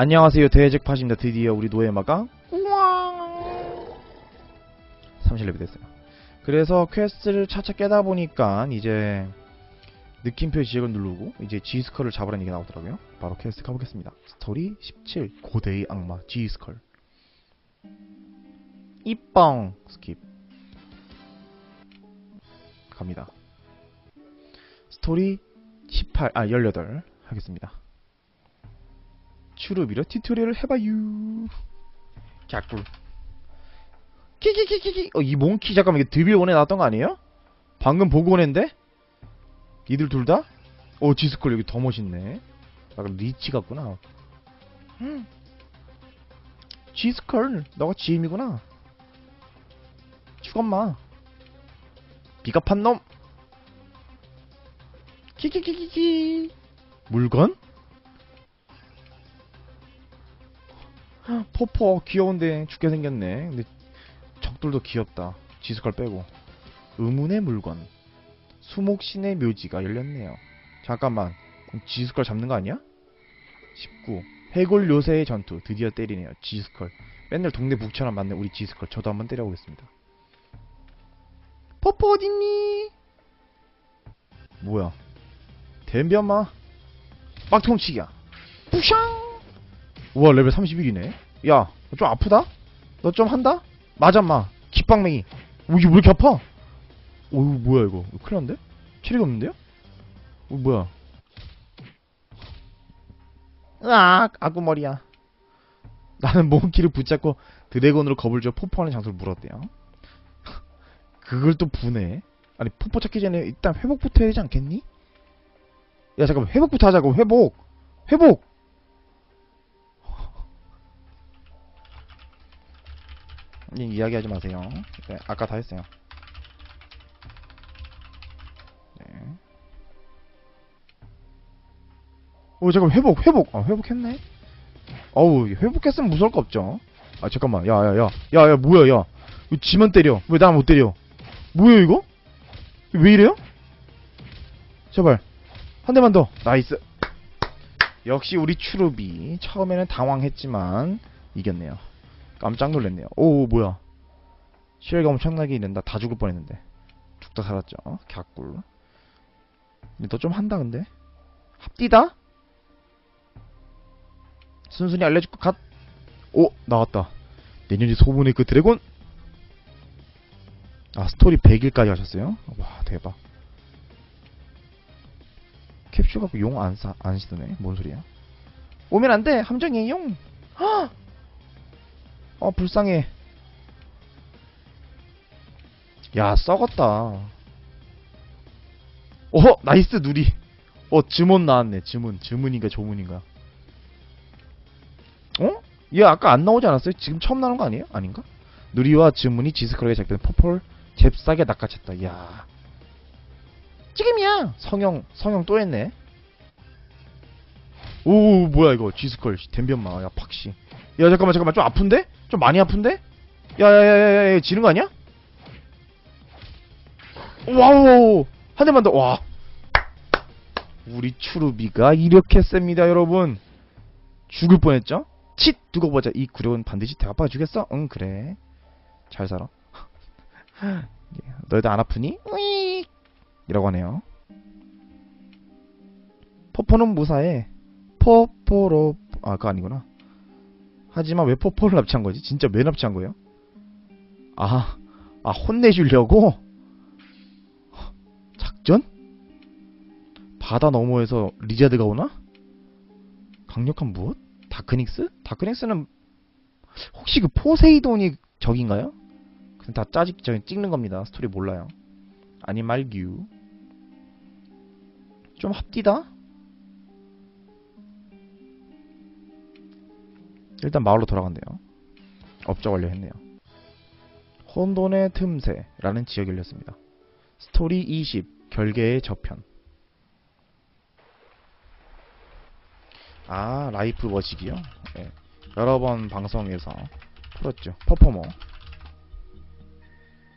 안녕하세요. 대잭팟입니다. 드디어 우리 노예마가. 30레벨 됐어요. 그래서 퀘스트를 차차 깨다 보니까 이제 느낌표 지역을 누르고 이제 G스컬을 잡으라는 얘기가 나오더라고요. 바로 퀘스트 가보겠습니다. 스토리 17 고대의 악마 G스컬. 이뻥 스킵. 갑니다. 스토리 18, 아, 18 하겠습니다. 추루비로 튜토리얼을 해봐요. 갸꿀. 키키키키키. 어, 이 몽키 잠깐만 이게 드빌원에 나왔던 거 아니에요? 방금 보고 오는데? 이들 둘 다? 오, 지스콜 여기 더 멋있네. 약간 리치 같구나. 음. 지스컬, 너가 지임이구나. 죽었마. 비겁한 놈. 키키키키키 물건? 포포 귀여운데 죽게 생겼네. 근데 적들도 귀엽다. 지스컬 빼고. 의문의 물건. 수목신의 묘지가 열렸네요. 잠깐만. 지스컬 잡는 거 아니야? 19 해골 요새의 전투. 드디어 때리네요. 지스컬 맨날 동네 북처럼 맞는 우리 지스컬 저도 한번 때려보겠습니다. 포포 어딨니? 뭐야? 댐비엄마? 빡통치기야. 뿌샹 우와 레벨 31이네 야 좀 아프다? 너 좀 한다? 맞아 마 기빵맹이 오 이게 왜 이렇게 아파? 오 이거 뭐야 이거 이거 큰일 났는데? 체력이 없는데요? 어 뭐야 으악 아구머리야 나는 몽키를 붙잡고 드래곤으로 겁을 줘 포포하는 장소를 물었대요 그걸 또 부네 아니 포포 찾기 전에 일단 회복부터 해야 되지 않겠니? 야 잠깐만 회복부터 하자고 회복 회복 이 이야기하지 마세요. 네 아까 다 했어요. 네. 오 잠깐 회복 회복! 아 회복했네? 어우 회복했으면 무서울 거 없죠? 아 잠깐만. 야야야. 야야 뭐야 야. 왜 지만 때려? 왜 나 못 때려? 뭐야 이거? 왜 이래요? 제발. 한 대만 더. 나이스. 역시 우리 추루비. 처음에는 당황했지만 이겼네요. 깜짝 놀랐네요. 오 뭐야. 시야가 엄청나게 있는다. 다 죽을 뻔했는데. 죽다 살았죠. 갸꿀. 너좀 한다 근데. 합디다? 순순히 알려줄 것 같. 오 나왔다. 내년이 소문의 그 드래곤. 아 스토리 100일까지 하셨어요? 와 대박. 캡슐 갖고 용안 사, 안 쓰네. 뭔 소리야? 오면 안 돼! 함정이에요! 헉! 어, 불쌍해. 야, 썩었다. 어, 나이스, 누리. 어, 주문 나왔네. 주문. 주문인가, 조문인가. 어? 얘 아까 안 나오지 않았어요? 지금 처음 나오는 거 아니에요? 아닌가? 누리와 주문이 지스컬에게 작된 퍼플 잽싸게 낚아챘다. 야 지금이야 성형 성형 또 했네 오 뭐야 이거 지스컬 댐비엄마 야 팍씨 야 잠깐만 잠깐만 좀 아픈데? 좀 많이 아픈데? 야야야야야 지는 거 아니야? 와우 한 대만 더와 우리 추루비가 이렇게 셉니다 여러분 죽을 뻔했죠? 칫 두고 보자 이 구력은 반드시 대갚아 주겠어? 응 그래 잘 살아 너희들 안 아프니? 으익 이라고 하네요. 포포는 무사해. 포포로 아 그거 아니구나. 하지만 왜 포포를 납치한 거지? 진짜 왜 납치한 거예요? 아, 아 혼내주려고? 작전? 바다 너머에서 리자드가 오나? 강력한 무엇? 다크닉스? 다크닉스는 혹시 그 포세이돈이 적인가요? 그냥 다 짜직 저 찍는 겁니다. 스토리 몰라요. 아니 말규. 좀 합디다? 일단 마을로 돌아간대요. 업적 완료했네요. 혼돈의 틈새라는 지역이 열렸습니다. 스토리 20 결계의 저편 아 라이프 워식이요? 네. 여러 번 방송에서 풀었죠. 퍼포머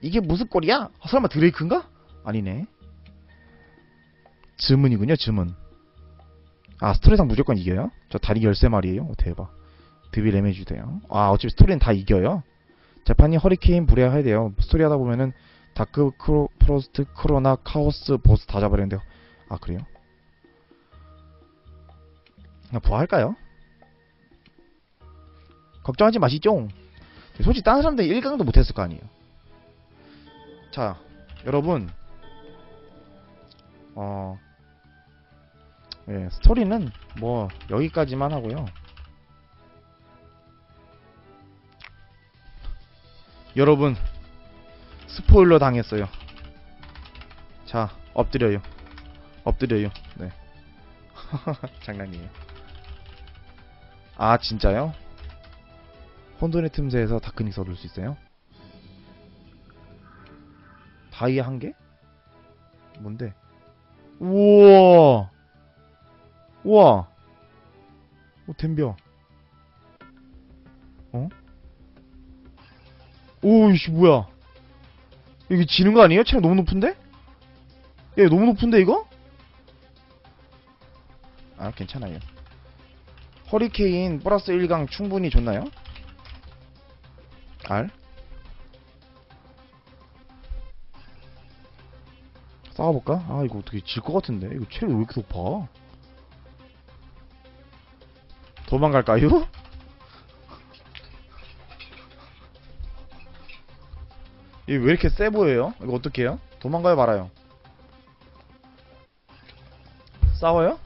이게 무슨 꼴이야? 아, 설마 드레이크인가? 아니네. 주문이군요, 주문. 아 스토리상 무조건 이겨요? 저 다리 13마리에요? 오, 대박 드빌 레메주 돼요 아 어차피 스토리는 다 이겨요? 재판이 허리케인 불해야 돼요 스토리 하다 보면은 다크 크로, 프로스트 크로나 카오스 보스 다 잡아야 되는데요 아 그래요? 그냥 부활할까요? 걱정하지 마시죠 솔직히 다른 사람들 1강도 못했을 거 아니에요 자 여러분 어 예, 스토리는 뭐 여기까지만 하고요. 여러분 스포일러 당했어요. 자 엎드려요. 엎드려요. 네. 장난이에요. 아 진짜요? 혼돈의 틈새에서 다크닉스 얻을 수 있어요? 다이아 한 개? 뭔데? 우와! 우와! 오, 댐벼. 오, 이씨, 뭐야. 이게 지는 거 아니에요? 체력 너무 높은데? 야, 이거 너무 높은데, 이거? 아, 괜찮아요. 허리케인 플러스 1강 충분히 좋나요? 알? 싸워볼까? 아, 이거 어떻게 질 것 같은데? 이거 체력이 왜 이렇게 높아? 도망갈까요? 이게 왜 이렇게 세 보여요? 이거 어떻게 해요? 도망가요 말아요? 싸워요?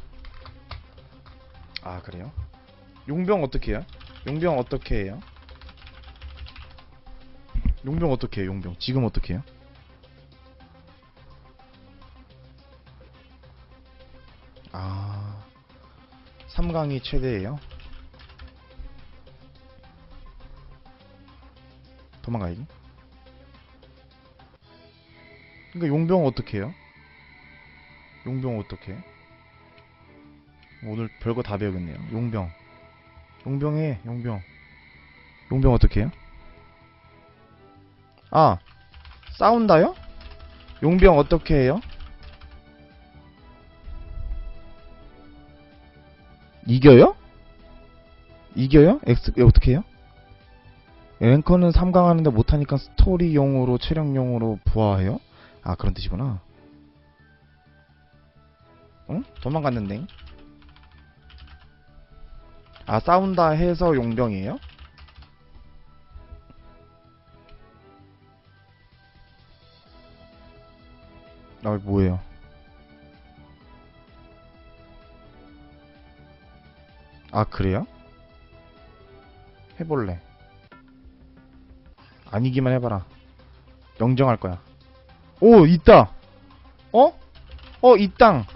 아 그래요? 용병 어떻게 해요? 용병 어떻게 해요? 용병 어떻게 해요 용병 지금 어떻게 해요? 아 3강이 최대예요? 도망가야지 그러니까 용병 어떻게 해요? 용병 어떻게 해? 오늘 별거 다 배우겠네요 용병 용병해 용병 용병 어떻게 해요? 아 싸운다요? 용병 어떻게 해요? 이겨요? 이겨요? X 어떻게 해요? 앵커는 3강 하는데 못하니까 스토리용으로 체력용으로 부하해요? 아 그런 뜻이구나 응? 도망갔는데 아 싸운다 해서 용병이에요? 아 뭐예요 아 그래요? 해볼래 아니기만 해봐라 영정할 거야 오 있다. 어? 어 이 땅.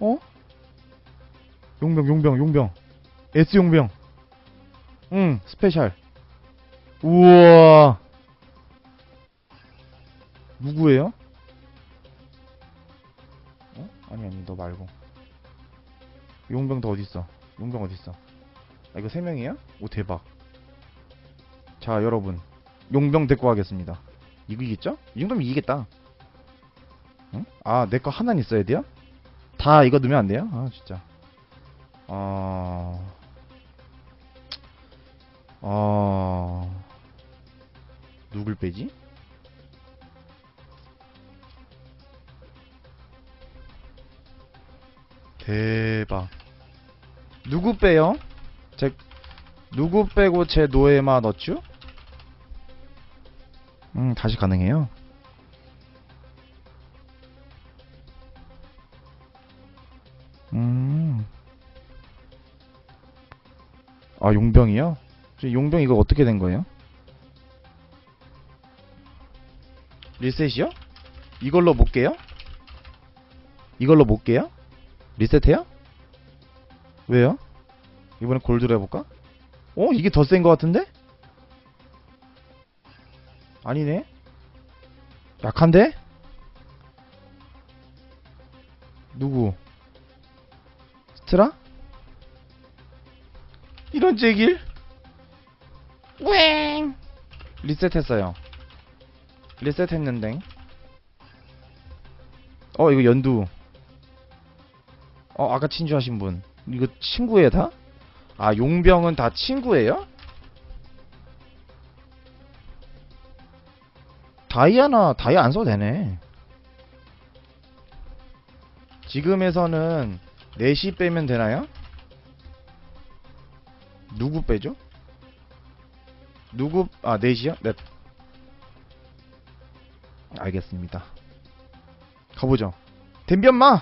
어? 용병 용병 용병. S 용병. 응 스페셜. 우와. 누구예요? 어? 아니 아니 너 말고. 용병 더 어딨어? 용병 어딨어? 아 이거 세 명이야? 오 대박. 자 여러분. 용병 데리고 가겠습니다 이기겠죠? 이 정도면 이기겠다 응? 아 내 거 하나는 있어야 돼요? 다 이거 넣으면 안 돼요? 아 진짜 어... 어... 누굴 빼지? 대박 누구 빼요? 제 누구 빼고 제 노예마 넣죠? 음 다시 가능해요 음. 아, 용병이요? 저 용병 이거 어떻게 된 거예요? 리셋이요? 이걸로 못 깨요? 이걸로 못 깨요? 리셋해요? 왜요? 이번에 골드로 해볼까? 어? 이게 더센거 같은데? 아니네? 약한데? 누구? 스트라? 이런 제길? 웽! 리셋했어요. 리셋했는데. 어, 이거 연두. 어 아까 친주하신 분 이거 친구예요 다? 아 용병은 다 친구예요? 다이아나 다이아 안 써도 되네. 지금에서는 4시 빼면 되나요? 누구 빼죠? 누구 아 4시요? 네. 알겠습니다. 가보죠. 댐벼 마!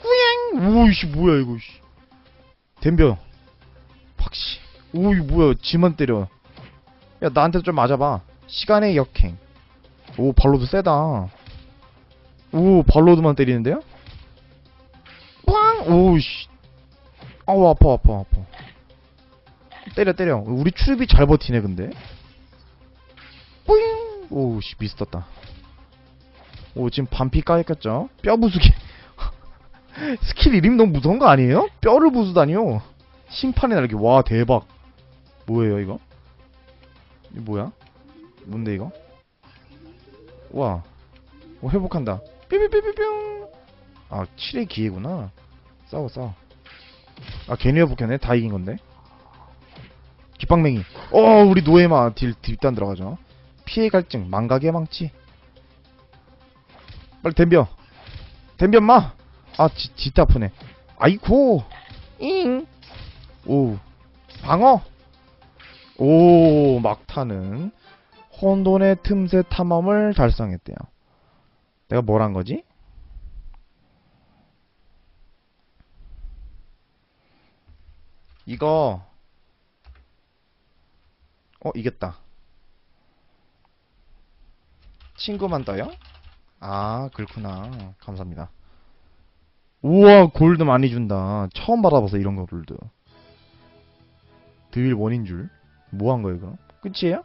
꾸잉 오이씨 뭐야 이거 씨. 댐벼. 팍씨. 오 이거 뭐야 지만 때려. 야 나한테 좀 맞아봐 시간의 역행. 오 발로드 세다. 오 발로드만 때리는데요? 빵 오이씨. 아우 아파 아파 아파. 때려 때려. 우리 출입이 잘 버티네 근데. 뿌잉! 오우씨 미스떴다. 오 지금 반피 까였겠죠? 뼈 부수기. 스킬 이름 너무 무서운 거 아니에요? 뼈를 부수다니요? 심판의 날개. 와 대박. 뭐예요 이거? 이거 뭐야 뭔데 이거? 와. 오, 회복한다. 삐삐삐삐뿅 아 7의 기회구나. 싸워 싸워. 아 괜히 회복했네? 다 이긴 건데? 깃방맹이. 어 우리 노예마 딜 딜단 들어가죠. 피해 갈증 망각의 망치. 빨리 덤벼. 덤벼 마! 아 지, 진짜 아프네. 아이고 잉오. 방어! 오 막타는 혼돈의 틈새 탐험을 달성했대요 내가 뭘 한 거지? 이거 어 이겼다 친구만 떠요? 아 그렇구나 감사합니다 우와 골드 많이 준다 처음 받아봐서 이런 거 골드 드윌 원인 줄 뭐 한 거예요 그럼? 끝이에요?